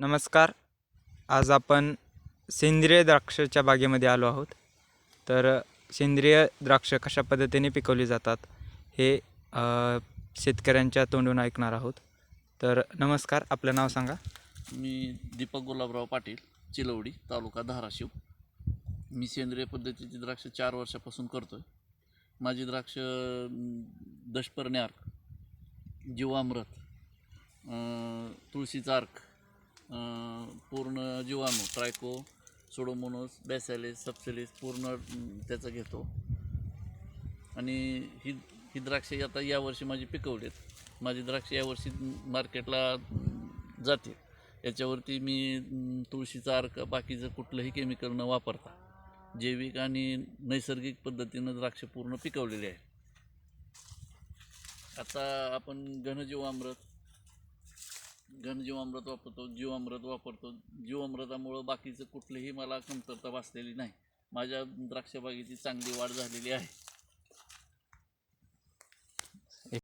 नमस्कार. आज आपण सेंद्रिय द्राक्षाच्या बागेमध्ये आलो आहोत. तर सेंद्रिय द्राक्ष कशा पद्धतीने पिकवली जातात हे शेतकऱ्यांच्या तोंडून ऐकणार आहोत. तर नमस्कार. आपलं नाव सांगा. मी दीपक गुलाबराव पाटील चिलवडी तालुका धाराशिव. मी सेंद्रिय पद्धतीची द्राक्ष चार वर्षापासून करतो आहे माझी द्राक्ष अं, अर्क जीवामृत तुळशीचा अर्क पूर्ण जीवाणू ट्रायको सोडोमोनोस बॅसॅलिस सबसेलिस पूर्ण त्याचं घेतो. आणि ही ही द्राक्षे आता यावर्षी माझी पिकवलीत. माझी द्राक्षे यावर्षी मार्केटला जाते याच्यावरती मी तुळशीचा अर्क बाकीचं कुठलंही केमिकल न वापरता जैविक आणि नैसर्गिक पद्धतीनं द्राक्ष पूर्ण पिकवलेली आहे. आता आपण घनजीवामृत घनजीवामृत वापरतो जीवामृत वापरतो. जीवामृतामुळं बाकीचं कुठलीही मला कमतरता भासलेली नाही. माझ्या द्राक्षबागेची चांगली वाढ झालेली आहे.